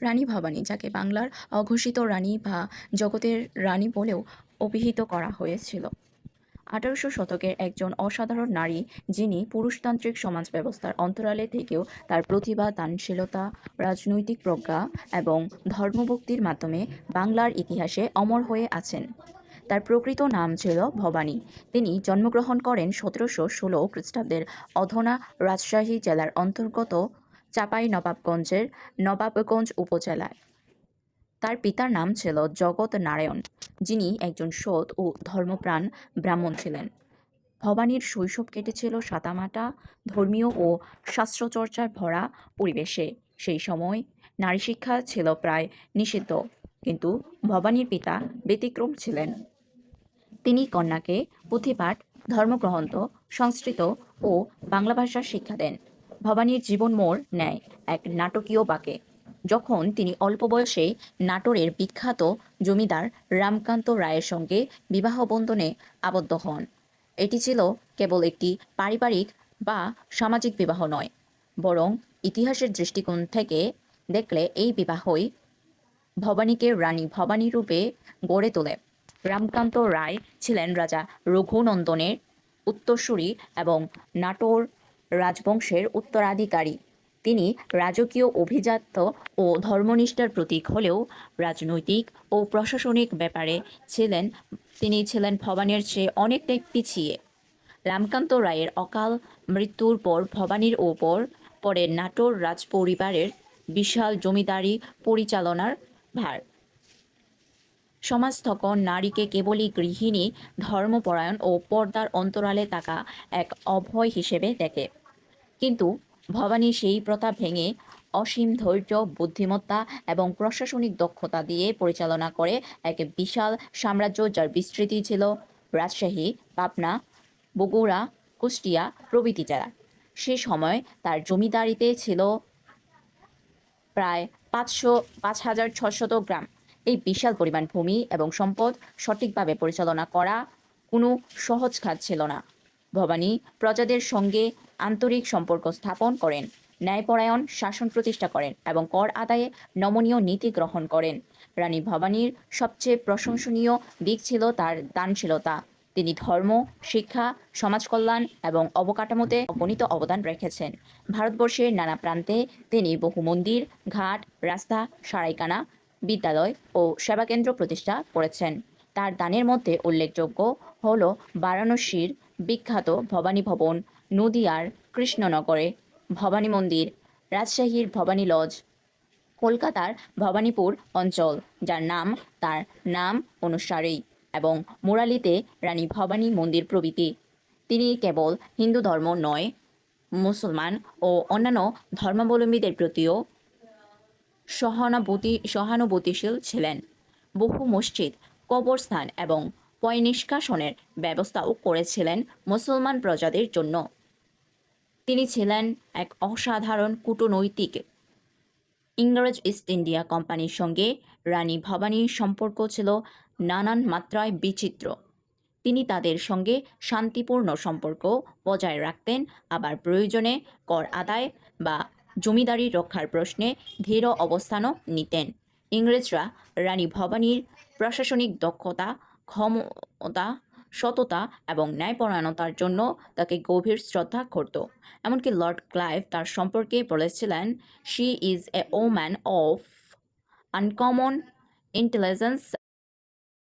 রানী ভবানী, যাকে বাংলার অঘোষিত রানী বা জগতের রানী বলেও অভিহিত করা হয়েছিল। আঠারোশো শতকের একজন অসাধারণ নারী, যিনি পুরুষতান্ত্রিক সমাজ ব্যবস্থার অন্তরালে থেকেও তার প্রতিভা, দানশীলতা, রাজনৈতিক প্রজ্ঞা এবং ধর্মভক্তির মাধ্যমে বাংলার ইতিহাসে অমর হয়ে আছেন। তার প্রকৃত নাম ছিল ভবানী। তিনি জন্মগ্রহণ করেন সতেরোশো ষোলো খ্রিস্টাব্দের অধনা রাজশাহী জেলার অন্তর্গত চাপাই নবাবগঞ্জের নবাবগঞ্জ উপজেলায়। তার পিতার নাম ছিল জগৎ নারায়ণ, যিনি একজন সৎ ও ধর্মপ্রাণ ব্রাহ্মণ ছিলেন। ভবানীর শৈশব কেটেছিল সাদামাটা ধর্মীয় ও শাস্ত্রচর্চার ভরা পরিবেশে। সেই সময় নারী শিক্ষা ছিল প্রায় নিষিদ্ধ, কিন্তু ভবানীর পিতা ব্যতিক্রম ছিলেন। তিনি কন্যাকে পুঁথিপাঠ, ধর্মগ্রন্থ, সংস্কৃত ও বাংলা ভাষার শিক্ষা দেন। ভবানীর জীবন মোড় নেয় এক নাটকীয় বাঁকে। যখন তিনি অল্প বয়সে নাটোরের বিখ্যাত জমিদার রামকান্ত রায়ের সঙ্গে বিবাহ বন্ধনে আবদ্ধ হন। এটি ছিল কেবল একটি পারিবারিক বা সামাজিক বিবাহ নয়, বরং ইতিহাসের দৃষ্টিকোণ থেকে দেখলে এই বিবাহই ভবানীকে রানী ভবানী রূপে গড়ে তোলে। রামকান্ত রায় ছিলেন রাজা রঘুনন্দনের উত্তরসূরি এবং নাটোর রাজবংশের উত্তরাধিকারী। তিনি রাজকীয় অভিজাত্য ও ধর্মনিষ্ঠার প্রতীক হলেও রাজনৈতিক ও প্রশাসনিক ব্যাপারে ছিলেন, তিনি ছিলেন ভবানীর চেয়ে অনেকটাই পিছিয়ে। রামকান্ত রায়ের অকাল মৃত্যুর পর ভবানীর ওপর পরে নাটোর রাজপরিবারের বিশাল জমিদারি পরিচালনার ভার। সমাজ তখন নারীকে কেবলই গৃহিণী, ধর্মপরায়ণ ও পর্দার অন্তরালে থাকা এক অভয় হিসেবে দেখে। কিন্তু ভবানী সেই প্রথা ভেঙে অসীম ধৈর্য, বুদ্ধিমত্তা এবং প্রশাসনিক দক্ষতা দিয়ে পরিচালনা করে এক বিশাল সাম্রাজ্য যার বিস্তৃতি ছিল রাজশাহী, পাবনা, বগুড়া, কুষ্টিয়া প্রভৃতি জেলা। সে সময় তার জমিদারিতে ছিল প্রায় পাঁচশো, পাঁচ হাজার ছশত গ্রাম। এই বিশাল পরিমাণ ভূমি এবং সম্পদ সঠিকভাবে পরিচালনা করা কোনো সহজ কাজ ছিল না। ভবানী প্রজাদের সঙ্গে আন্তরিক সম্পর্ক স্থাপন করেন, ন্যায়পরায়ণ শাসন প্রতিষ্ঠা করেন এবং কর আদায়ে নমনীয় নীতি গ্রহণ করেন। রানী ভবানীর সবচেয়ে প্রশংসনীয় দিক ছিল তার দানশীলতা। তিনি ধর্ম, শিক্ষা সমাজ কল্যাণ এবং অবকাঠামোতে অগণিত অবদান রেখেছেন। ভারতবর্ষের নানা প্রান্তে তিনি বহু মন্দির, ঘাট, রাস্তা, সারাইকানা, বিদ্যালয় ও সেবাকেন্দ্র প্রতিষ্ঠা করেছেন। তার দানের মধ্যে উল্লেখযোগ্য হল বারাণসীর বিখ্যাত ভবানী ভবন নদিয়ার কৃষ্ণনগরে ভবানী মন্দির, রাজশাহীর ভবানী লজ, কলকাতার ভবানীপুর অঞ্চল, যার নাম, তার নাম অনুসারেই এবং মুরালিতে রানী ভবানী মন্দির প্রভৃতি। তিনি কেবল হিন্দু ধর্ম নয়, মুসলমান ও অন্যান্য ধর্মাবলম্বীদের প্রতিও সহানুভূতি, সহানুভূতিশীল ছিলেন। বহু মসজিদ, কবরস্থান এবং পয় নিষ্কাশনের ব্যবস্থাও করেছিলেন মুসলমান প্রজাদের জন্য। তিনি ছিলেন এক অসাধারণ কূটনৈতিক ইংরেজ ইস্ট ইন্ডিয়া কোম্পানির সঙ্গে। রানী ভবানীর সম্পর্ক ছিল নানান মাত্রায় বিচিত্র। তিনি তাদের সঙ্গে শান্তিপূর্ণ সম্পর্ক বজায় রাখতেন। আবার প্রয়োজনে কর আদায় বা জমিদারি রক্ষার প্রশ্নে ধীর অবস্থানও নিতেন। ইংরেজরা রানী ভবানীর প্রশাসনিক দক্ষতা ক্ষমতা, সততা এবং ন্যায়পরায়ণতার জন্য তাকে গভীর শ্রদ্ধা করত। এমনকি লর্ড ক্লাইভ তার সম্পর্কে বলেছিলেন she is a woman of uncommon intelligence